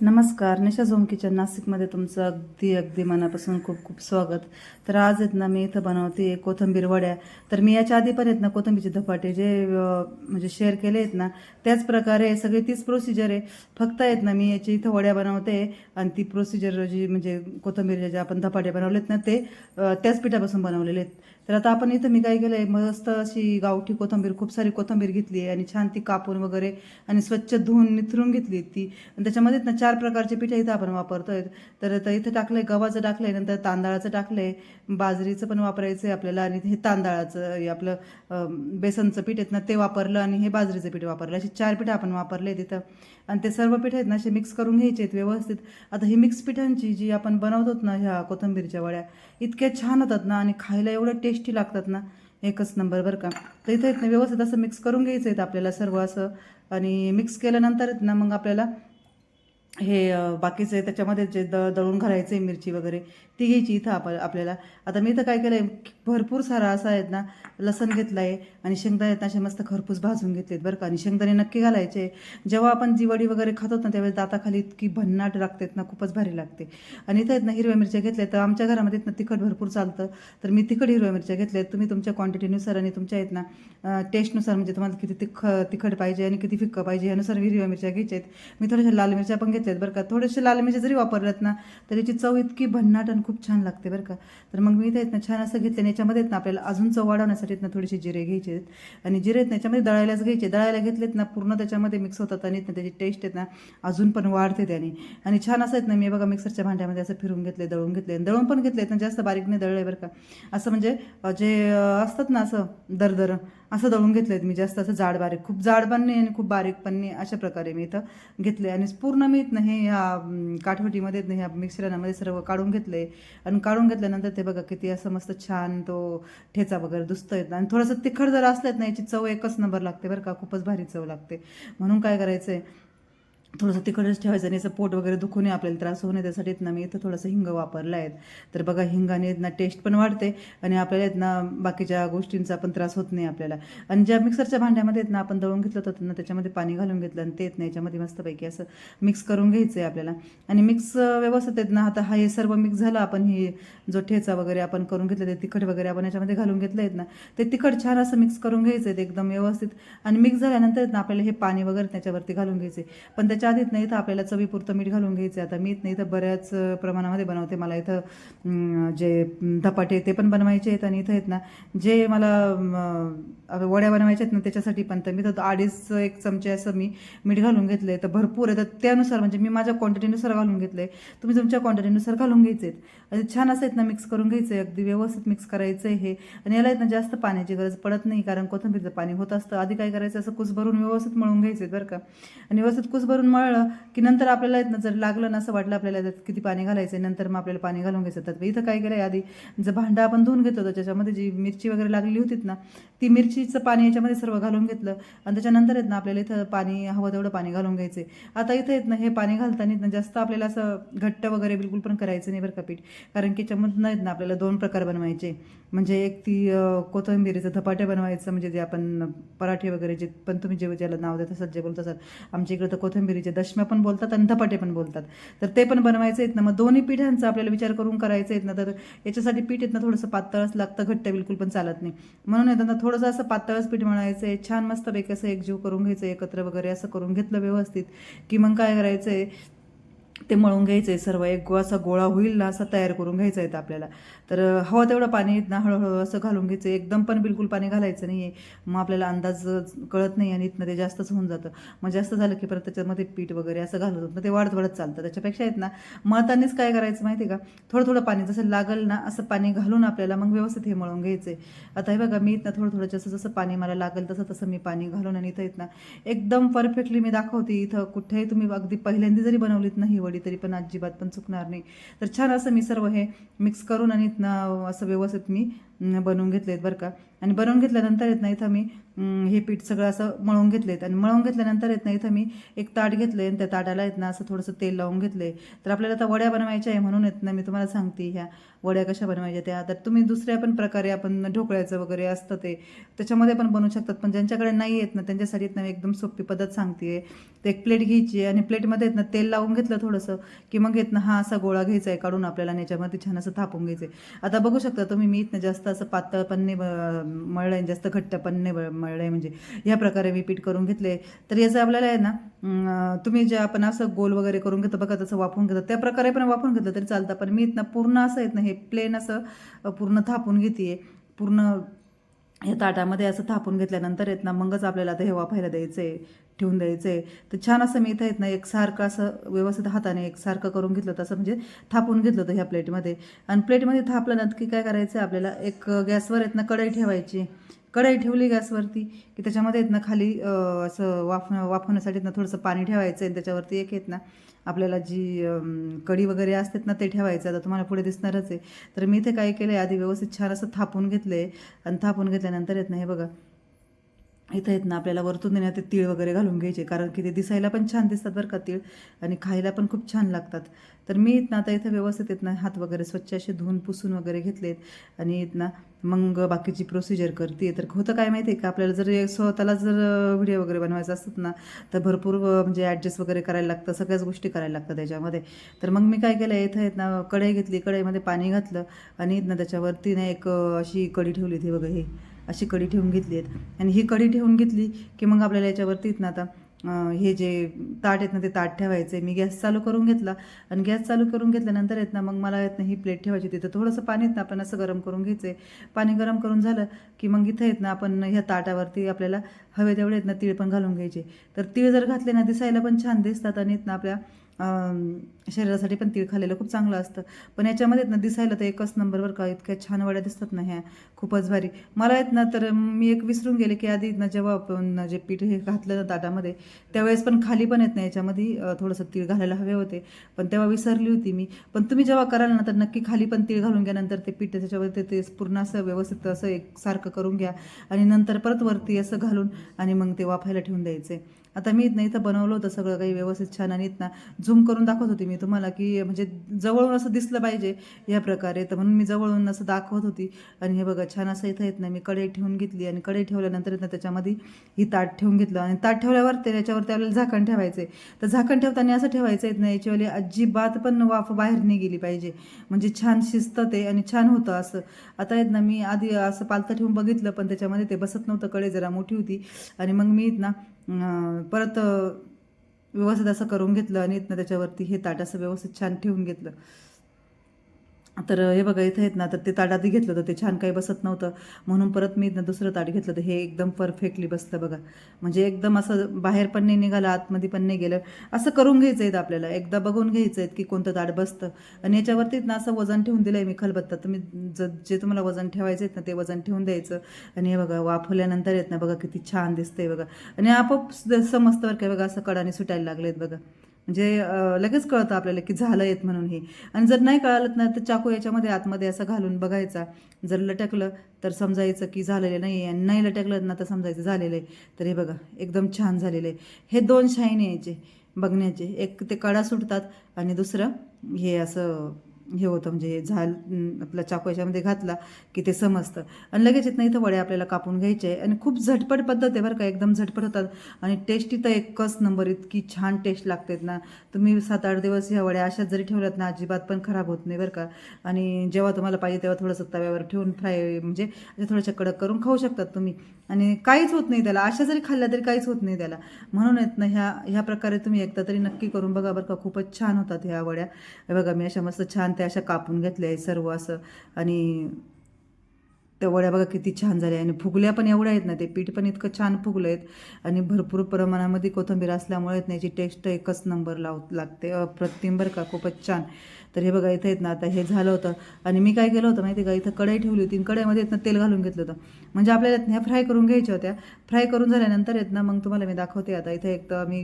नमस्कार. निशा zone kitchen नाशिकमध्ये तुमचं अगदी अगदी मनापासून खूप खूप स्वागत. तर आज आहेत ना मी इथं बनवते कोथंबीर वड्या. तर मी याच्या आधी पण आहेत ना कोथंबीरचे धपाटे जे म्हणजे शेअर केले आहेत ना त्याच प्रकारे सगळी तीच प्रोसिजर आहे. फक्त आहेत ना मी याची इथं वड्या बनवते आणि ती प्रोसिजर जी म्हणजे कोथंबीर जे आपण धपाटे बनवलेत ना ते त्याच पिठापासून बनवलेले आहेत. तर आता आपण इथं मी काय केलं आहे मस्त अशी गावठी कोथंबीर खूप सारी कोथंबीर घेतली आहे आणि छान ती कापून वगैरे आणि स्वच्छ धुवून निथरून घेतली ती. आणि त्याच्यामध्ये ना चार प्रकारचे पिठं इथं आपण वापरतोय. तर इथं इथं टाकलंय गव्हाचं टाकलंय नंतर तांदळाचं टाकलंय बाजरीचं पण वापरायचं आहे आपल्याला आणि हे तांदळाचं हे आपलं बेसनचं पीठ आहेत ना ते वापरलं आणि हे बाजरीचं पीठ वापरलं. अशी चार पिठं आपण वापरले तिथं आणि ते सर्व पिठं आहेत ना असे मिक्स करून घ्यायचे आहेत व्यवस्थित. आता ही मिक्स पिठांची जी आपण बनवतो ना ह्या कोथंबीरच्या वड्या इतक्या छान होतात ना आणि खायला एवढं टेस्टी लागतात ना एकच नंबर बरं का. तर इथं आहेत ना व्यवस्थित असं मिक्स करून घ्यायचं आहेत आपल्याला सर्व असं. आणि मिक्स केल्यानंतर ना मग आपल्याला हे बाकीचे त्याच्यामध्ये जे द दळून घालायचे मिरची वगैरे ती घ्यायची इथं आप आपल्याला. आता मी इथं काय केलं आहे भरपूर सारा असा आहेत ना लसण घेतलं आहे आणि शेंगदाणे आहेत ना असे मस्त खरपूस भाजून घेतलेत बरं का. आणि शेंगदाणे नक्की घालायचे. जेव्हा आपण जी वडी वगैरे खातो ना त्यावेळेस दाताखाली इतकी भन्नाट लागतेत ना खूपच भारी लागते. आणि इथं आहेत ना हिरव्या मिरच्या घेतल्या तर आमच्या घरामध्ये ना तिखट भरपूर चालतं. तर मी तिखट हिरव्या मिरच्या घेतल्या आहेत तुम्ही तुमच्या क्वांटिटीनुसार आणि तुमच्या आहेत ना टेस्टनुसार म्हणजे तुम्हाला किती तिख तिखट पाहिजे आणि किती फिक्कं पाहिजे यानुसार हिरव्या मिरच्या घ्यायच्या आहेत. मी थोड्याशा लाल मिरच्या पण घेतल्यात बरं का. थोडेसे लाल मिरच्या जरी वापरल्यात ना तर याची चव इतकी भन्नाट आणि खूप छान लागते बरं का. तर मग मी इथे ना छान असं घेतलं आणि याच्यामध्ये ना आपल्याला अजून चव वाढवण्यासाठी ना थोडेसे जिरे घ्यायचे आहेत. आणि जिरे आहेत ना याच्यामध्ये दळायलाच घ्यायचे. दळायला घेतलेत ना पूर्ण त्याच्यामध्ये मिक्स होतात आणि ना त्याची टेस्ट आहेत ना अजून पण वाढते त्याने. आणि छान असं आहेत ना मी बघा मिक्सरच्या भांड्यामध्ये असं फिरून घेतले दळून घेतले. दळून पण घेतले ना जास्त बारीक नाही दळले बरं का. असं म्हणजे जे असतात ना असं दरदर असं दळून घेतलेत मी जास्त असं जाड बारीक खूप जाड पण नाही आणि खूप बारीक पण नाही अशा प्रकारे मी इथं घेतले आणि पूर्ण मी ना हे ह्या काठवटीमध्ये ह्या मिक्सरामध्ये सर्व काढून घेतले आणि काढून घेतल्यानंतर ते बघा किती असं मस्त छान तो ठेचा वगैरे दुसतं येत आणि थोडंसं तिखट जर असलेत ना याची चव एकच नंबर लागते बरं का. खूपच भारी चव लागते. म्हणून काय करायचं आहे थोडंसं तिखटच ठेवायचं आणि असं पोट वगैरे दुखू नये आपल्याला त्रास होऊ नये त्यासाठी ना मी इथं थोडंसं हिंग वापरलं आहे तर बघा हिंगाने ना टेस्ट पण वाढते आणि आपल्याला आहेत ना बाकीच्या गोष्टींचा पण त्रास होत नाही आपल्याला. आणि ज्या मिक्सरच्या भांड्यामध्ये आहेत ना आपण दळून घेतलं होतं ना त्याच्यामध्ये पाणी घालून घेतलं आणि ते येत नाही याच्यामध्ये मस्तपैकी असं मिक्स करून घ्यायचं आहे आपल्याला. आणि मिक्स व्यवस्थित आहेत ना आता हा हे सर्व मिक्स झालं आपण ही जो ठेचा वगैरे आपण करून घेतलं ते तिखट वगैरे आपण याच्यामध्ये घालून घेतलं आहेत ना ते तिखट छान असं मिक्स करून घ्यायचं आहे एकदम व्यवस्थित. आणि मिक्स झाल्यानंतर ना आपल्याला हे पाणी वगैरे त्याच्यावरती घालून घ्यायचे पण त्याच्या आधीत नाही तर आपल्याला चवीपुरतं मीठ घालून घ्यायचं आहे. आता मीठ नाही तर बऱ्याच प्रमाणामध्ये बनवते. मला इथं जे धपाटे ते पण बनवायचे आहेत आणि इथं आहेत ना जे मला वड्या बनवायच्या आहेत ना त्याच्यासाठी पण तर मी तर अडीच एक चमचे असं मी मीठ घालून घेतलं आहे तर भरपूर आहे. तर त्यानुसार म्हणजे मी माझ्या क्वांटिटीनुसार घालून घेतलं आहे तुम्ही तुमच्या क्वांटिटीनुसार घालून घ्यायचे आहेत छान असं आहेत ना मिक्स करून घ्यायचं आहे अगदी व्यवस्थित मिक्स करायचं आहे हे. आणि याला आहेत ना जास्त पाण्याची गरज पडत नाही कारण कोथंबीरचं पाणी होत असतं. आधी काय करायचं असं कुस भरून व्यवस्थित मळून घ्यायचं आहे बरं का. आणि व्यवस्थित कुस भरून मळलं की नंतर आपल्याला आहेत ना जर लागलं ना असं वाटलं आपल्याला त्यात किती पाणी घालायचं नंतर मग आपल्याला पाणी घालून घ्यायचं. तर इथं काय केलं आधी जर भांडं आपण धुवून घेतो होतं त्याच्यामध्ये जी मिरची वगैरे लागली होती ना ती मिरचीचं पाणी याच्यामध्ये सर्व घालून घेतलं. आणि त्याच्यानंतर आहेत ना आपल्याला इथं पाणी हवं तेवढं पाणी घालून घ्यायचं आता इथं आहेत ना हे पाणी घालताना जास्त आपल्याला असं घट्ट वगैरे बिलकुल पण करायचं नाही बरं का पीठ. कारण की याच्यामधनं नाहीत ना आपल्याला दोन प्रकार बनवायचे. म्हणजे एक ती अं, कोथिंबीरीचं धपाटे बनवायचं म्हणजे जे आपण पराठे वगैरे जे पण तुम्ही जे ज्याला नाव देत असाल जे बोलत असाल आमच्या इकडे तर कोथिंबीरीचे दशम्या पण बोलतात आणि धपाटे पण बोलतात. तर ते पण बनवायचे आहेत ना. मग दोन्ही पिठांचा आपल्याला विचार करून करायचं आहेत ना. तर याच्यासाठी पीठ आहेत ना थोडंसं पातळच लागतं घट्ट बिलकुल पण चालत नाही. म्हणून येतात ना थोडंसं असं पातळच पीठ म्हणायचं आहे छान मस्तपैकी असं एकजीव करून घ्यायचं एकत्र वगैरे असं करून घेतलं व्यवस्थित. की मग काय करायचं आहे ते मळून घ्यायचं आहे सर्व एक असा गोळा होईल ना असा तयार करून घ्यायचा आहे आपल्याला. तर हवं तेवढं पाणी ना हळूहळू असं घालून घ्यायचं. एकदम पण बिलकुल पाणी घालायचं नाही आहे मग आपल्याला अंदाज कळत नाही आणि इथनं ते जास्तच होऊन जातं. मग जास्त झालं की परत त्याच्यामध्ये पीठ वगैरे असं घालत होतं. मग ते वाढत वाढत चालतं. त्याच्यापेक्षा आहेत ना मळतानीच काय करायचं माहिती आहे का? थोडं थोडं पाणी जसं लागल ना असं पाणी घालून आपल्याला मग व्यवस्थित हे मळून घ्यायचं आहे आता हे बघा मी इथनं थोडं थोडं जसं जसं पाणी मला लागेल तसं तसं मी पाणी घालून आणि इथं इथनं एकदम परफेक्टली मी दाखवते इथं. कुठेही तुम्ही अगदी पहिल्यांदा जरी बनवलीत नाही वडी तरी पण अजिबात पण चुकणार नाही. तर छान असं मी सर्व हे मिक्स करून आणि इथनं असं व्यवस्थित मी बनवून घेतलेत बरं का. आणि बनवून घेतल्यानंतर येत ना इथं मी हे पीठ सगळं असं मळून घेतलेत. आणि मळून घेतल्यानंतर येत नाही इथं मी एक ताट घेतलं आणि त्या ताटाला येत ना असं थोडंसं तेल लावून घेतले तर आपल्याला आता वड्या बनवायच्या आहे म्हणून येत ना मी तुम्हाला सांगते ह्या वड्या कशा बनवायच्या त्या. तर तुम्ही दुसऱ्या पण प्रकारे आपण ढोकळ्याचं वगैरे असतं ते त्याच्यामध्ये पण बनवू शकतात. पण ज्यांच्याकडे नाही येत ना त्यांच्यासाठी येत ना मी एकदम सोपी पद्धत सांगते. ते एक प्लेट घ्यायची आणि प्लेटमध्ये येत ना तेल लावून घेतलं थोडंसं की मग येत ना हा असा गोळा घ्यायचा आहे काढून आपल्याला याच्यामध्ये छान असं थापून घ्यायचं आहे. आता बघू शकता तुम्ही मी इथनं जास्त असं पातळ पण नाही मळलं आहे जास्त घट्ट पण नाही मळलं आहे म्हणजे ह्या प्रकारे मी पीठ करून घेतले. तर याचं आपल्याला आहे ना तुम्ही जे आपण असं गोल वगैरे करून घेतो बघा तसं वापरून घेतो. त्या प्रकारे पण वापरून घेतलं तरी चालतं. पण मी इथनं पूर्ण असं येत ना हे प्लेन असं पूर्ण थापून घेते पूर्ण या ताटामध्ये असं थापून घेतल्यानंतर येत ना मगच आपल्याला आता हे वाफायला द्यायचं आहे ठेवून द्यायचं. आहे तर छान असं मी इथं येत ना एकसारखं असं व्यवस्थित हाताने एकसारखं करून घेतलं होतं असं म्हणजे थापून घेतलं होतं ह्या प्लेटमध्ये. आणि प्लेटमध्ये थापलं ना की काय करायचं आहे आपल्याला एक गॅसवर येत ना कढई ठेवायची. कढई ठेवली गॅसवरती की त्याच्यामध्ये येत ना खाली असं वाफ वाफवण्यासाठी येत ना थोडंसं पाणी ठेवायचं आहे. त्याच्यावरती एक येत ना आपल्याला जी कढी वगैरे असतात ना ते ठेवायचं. आता तुम्हाला पुढे दिसणारच आहे. तर मी इथे काय केलं आहे आधी व्यवस्थित छान असं थापून घेतलं आहे आणि थापून घेतल्यानंतर येत ना हे बघा इथं आहेत ना आपल्याला वरतून देण्यात ते तीळ वगैरे घालून घ्यायचे कारण की ते दिसायला पण छान दिसतात बरं का तीळ आणि खायला पण खूप छान लागतात. तर मी इथं आता इथं व्यवस्थित येत ना हात वगैरे स्वच्छ असे धुवून पुसून वगैरे घेतलेत आणि येत ना मग बाकीची प्रोसिजर करते तर होतं काय माहिती आहे का आपल्याला जर स्वतःला जर व्हिडिओ वगैरे बनवायचा असतात ना तर भरपूर म्हणजे ॲडजस्ट वगैरे करायला लागतं सगळ्याच गोष्टी करायला लागतात त्याच्यामध्ये. तर मग मी काय केलं इथं आहेत ना कढई घेतली कढईमध्ये पाणी घातलं आणि येत ना त्याच्यावरती ना एक अशी कढी ठेवली ती बघा हे. अशी कढी ठेवून घेतली आहेत. आणि ही कढी ठेवून घेतली की मग आपल्याला याच्यावरती ना आता हे जे ताट आहेत ना ते ताट ठेवायचे. मी गॅस चालू करून घेतला. आणि गॅस चालू करून घेतल्यानंतर येत ना मग मला येत ना ही प्लेट ठेवायची. तिथं थोडंसं पाणी येत ना आपण असं गरम करून घ्यायचं आहे पाणी गरम करून झालं की मग इथं येत ना आपण ह्या ताटावरती आपल्याला हवे तेवढे येत ना तीळ पण घालून घ्यायचे. तर तीळ जर घातले ना दिसायला पण छान दिसतात आणि येत ना आपल्या शरीरासाठी पण तीळ खाल्लेलं खूप चांगलं असतं. पण याच्यामध्ये ना दिसायला तर एकच नंबरवर का इतक्या छान वड्या दिसतात ना ह्या. खूपच भारी. मला येत ना तर मी एक विसरून गेले की आधी ना जेव्हा आपण जे पीठ हे घातलं ना ताटामध्ये त्यावेळेस पण खाली पण येत नाही याच्यामध्ये थोडंसं तीळ घालायला हवे होते. पण तेव्हा विसरली होती मी. पण तुम्ही जेव्हा कराल ना तर नक्की खाली पण तीळ घालून घ्या. नंतर ते पीठ त्याच्यावरती ते पूर्ण असं व्यवस्थित असं एक सारखं करून घ्या. आणि नंतर परत वरती असं घालून आणि मग ते वाफायला ठेवून द्यायचे. आता मी इथनं इथं बनवलं होतं सगळं काही व्यवस्थित छान आणि इथनं झूम करून दाखवत होती मी तुम्हाला की म्हणजे जवळून असं दिसलं पाहिजे या प्रकारे. तर म्हणून मी जवळून असं दाखवत होती. आणि हे बघा छान असं इथं येत मी कढई ठेवून घेतली आणि कढई ठेवल्यानंतर इथं त्याच्यामध्ये ही ताट ठेवून घेतलं. आणि ताट ठेवल्यावर ते त्याच्यावरती आपल्याला झाकण ठेवायचं. आहे तर झाकण ठेवताना असं ठेवायचं येत नाही याच्यावाली अजिबात पण वाफ बाहेर नाही गेली पाहिजे. म्हणजे छान शिजतं ते आणि छान होतं असं. आता येत ना मी आधी असं पालतं ठेवून बघितलं पण त्याच्यामध्ये ते बसत नव्हतं कढई जरा मोठी होती. आणि मग मी येत ना परत व्यवस्थित असं करून घेतलं आणि त्याच्यावरती हे ताट असं व्यवस्थित छान ठेवून घेतलं. तर हे बघा इथं आहेत ना तर ते ताट आधी घेतलं होतं ते छान काही बसत नव्हतं. म्हणून परत मी इथनं दुसरं ताट घेतलं तर हे एकदम परफेक्टली बसतं बघा. म्हणजे एकदम असं बाहेर पण नाही निघालं आतमध्ये पण नाही गेलं. असं करून घ्यायचं आहेत आपल्याला. एकदा बघून घ्यायचं आहेत की कोणतं ताट बसतं. आणि याच्यावरती ना असं वजन ठेवून दिलं आहे मी खलबत्ता. तुम्ही ज जे तुम्हाला वजन ठेवायचं आहेत ना ते वजन ठेवून द्यायचं. आणि हे बघा वाफवल्यानंतर येत ना बघा किती छान दिसतंय बघा. आणि आपोआप समजतं बरं काय बघा असं कडाने सुटायला लागलेत बघा. म्हणजे लगेच कळतं आपल्याला की झालं येत म्हणून हे. आणि जर नाही कळालं ना तर चाकू याच्यामध्ये आतमध्ये असं घालून बघायचा. जर लटकलं तर समजायचं की झालेलं नाही आहे आणि नाही लटकलं ना तर समजायचं झालेलं आहे. तर हे बघा एकदम छान झालेलं आहे. हे दोन शाईन यायचे बघण्याचे. एक ते कडा सुटतात आणि दुसरं हे असं हे होतं म्हणजे हे झाल आपला चाकू याच्यामध्ये घातला की ते समजतं. आणि लगेच येत नाही तर वड्या आपल्याला कापून घ्यायचे आहे आणि खूप झटपट पद्धत आहे बरं का एकदम झटपट होतात. आणि टेस्टी तर एकच नंबर इतकी छान टेस्ट लागतात ना. तुम्ही सात आठ दिवस ह्या वड्या अशाच जरी ठेवल्यात ना अजिबात पण खराब होत नाही बरं का. आणि जेव्हा तुम्हाला पाहिजे तेव्हा थोडंसं तव्यावर ठेवून फ्राय म्हणजे थोडंसं कडक करून खाऊ शकतात तुम्ही. आणि काहीच होत नाही त्याला अशा जरी खाल्ल्या तरी काहीच होत नाही त्याला. म्हणून येत ना ह्या ह्या प्रकारे तुम्ही एकदा तरी नक्की करून बघा बरं का खूपच छान होतात ह्या वड्या. हे बघा मी अशा मस्त छान ते अशा कापून घेतलं आहे सर्व असं. आणि त्या वड्या बघा किती छान झाल्या. आणि फुगल्या पण एवढ्या आहेत ना ते पीठ पण इतकं छान फुगलं आहेत. आणि भरपूर प्रमाणामध्ये कोथिंबीर असल्यामुळे येत याची टेस्ट एकच नंबर लाव लागते. अप्रतिम बरं का खूपच छान. तर हे बघा इथं येत ना आता हे झालं होतं. आणि मी काय केलं होतं माहिती आहे का इथं कढई ठेवली होती. आणि कढईमध्ये येत ना तेल घालून घेतलं होतं. म्हणजे आपल्याला ह्या फ्राय करून घ्यायच्या होत्या. फ्राय करून झाल्यानंतर येत ना मग तुम्हाला मी दाखवते आता. इथं एक तर मी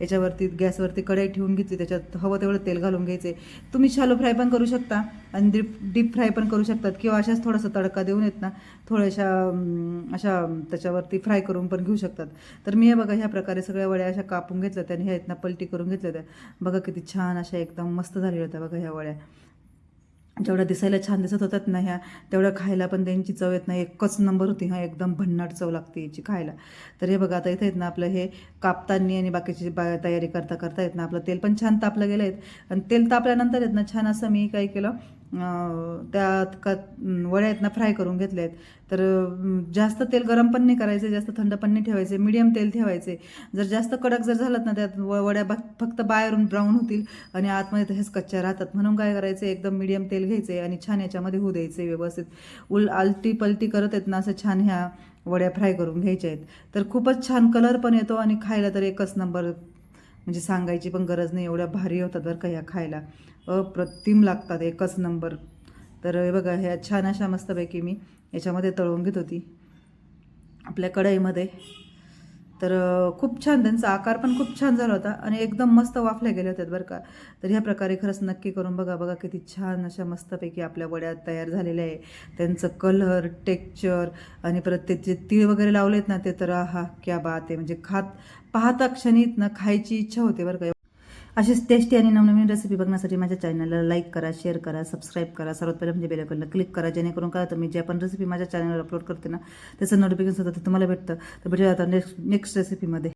याच्यावरती गॅसवरती कढई ठेवून घेतली. त्याच्यात हवं तेवढं तेल घालून घ्यायचे. तुम्ही शालो फ्राय पण करू शकता. आणि डीप डीप फ्राय पण करू शकतात. किंवा अशाच थोडंसं असं तडका देऊन येत ना थोड्याशा अशा त्याच्यावरती फ्राय करून पण घेऊ शकतात. तर मी हे बघा ह्या प्रकारे सगळ्या वड्या अशा कापून घेतल्या त्याने आणि ह्या इथनं पलटी करून घेतल्या त्या बघा किती छान अशा एकदम मस्त झालेल्या होत्या बघा ह्या वड्या. जेवढ्या दिसायला छान दिसत होतात ना ह्या तेवढ्या खायला पण त्यांची चव येत नाही. एकच नंबर होती हा एकदम भन्नाट चव लागते याची खायला. तर हे बघा आता इथे येत ना आपलं हे कापताना आणि बाकीची बा तयारी करता करता येत ना आपलं तेल पण छान तापलं गेलं आहेत आणि तेल तापल्यानंतर येत ना छान असं मी काय केलं त्यात का वड्या आहेत ना फ्राय करून घेतल्या आहेत तर जास्त तेल गरम पण नाही करायचे जास्त थंड पण नाही ठेवायचे मीडियम तेल ठेवायचे. जर जास्त कडक जर झालं ना त्यात व- वड्या बा- फक्त बाहेरून ब्राऊन होतील आणि आतमध्ये तसेच कच्च्या राहतात. म्हणून काय करायचं एकदम मीडियम तेल घ्यायचे आणि छान याच्यामध्ये होऊ द्यायचे व्यवस्थित. उल आलटी पलटी करत आहेत ना असं छान ह्या वड्या फ्राय करून घ्यायच्या आहेत. तर खूपच छान कलर पण येतो आणि खायला तर एकच नंबर म्हणजे सांगायची पण गरज नाही एवढ्या भारी होतात बरं का ह्या खायला. अप्रतिम लागतात एकच नंबर. तर हे बघा ह्या छान अशा मस्तपैकी मी याच्यामध्ये तळवून घेत होती. आपल्या कढईमध्ये. तर खूप छान त्यांचा आकार पण खूप छान झाला होता आणि एकदम मस्त वाफल्या गेल्या होत्या बरं का. तर ह्या प्रकारे खरंच नक्की करून बघा बघा किती छान अशा मस्तपैकी आपल्या वड्या तयार झालेल्या आहे. त्यांचं कलर टेक्स्चर आणि परत ते जे तीळ वगैरे लावलेत ना ते तर हा क्या बात आहे. म्हणजे खात पाहता क्षणीत ना खायची इच्छा होते बरं का. अशीच टेस्टी आणि नवनवीन रेसिपी बघण्यासाठी माझ्या चॅनलला लाईक करा शेअर करा सबस्क्राईब करा. सर्वात पहिले म्हणजे बेलकनला क्लिक करा जेणेकरून काय तर मी जे पण रेसिपी माझ्या चॅनलवर अपलोड करते ना त्याचं नोटिफिकेशन होतं ते तुम्हाला भेटतं. तर भेटूया आता नेक्स्ट नेक्स्ट रेसिपीमध्ये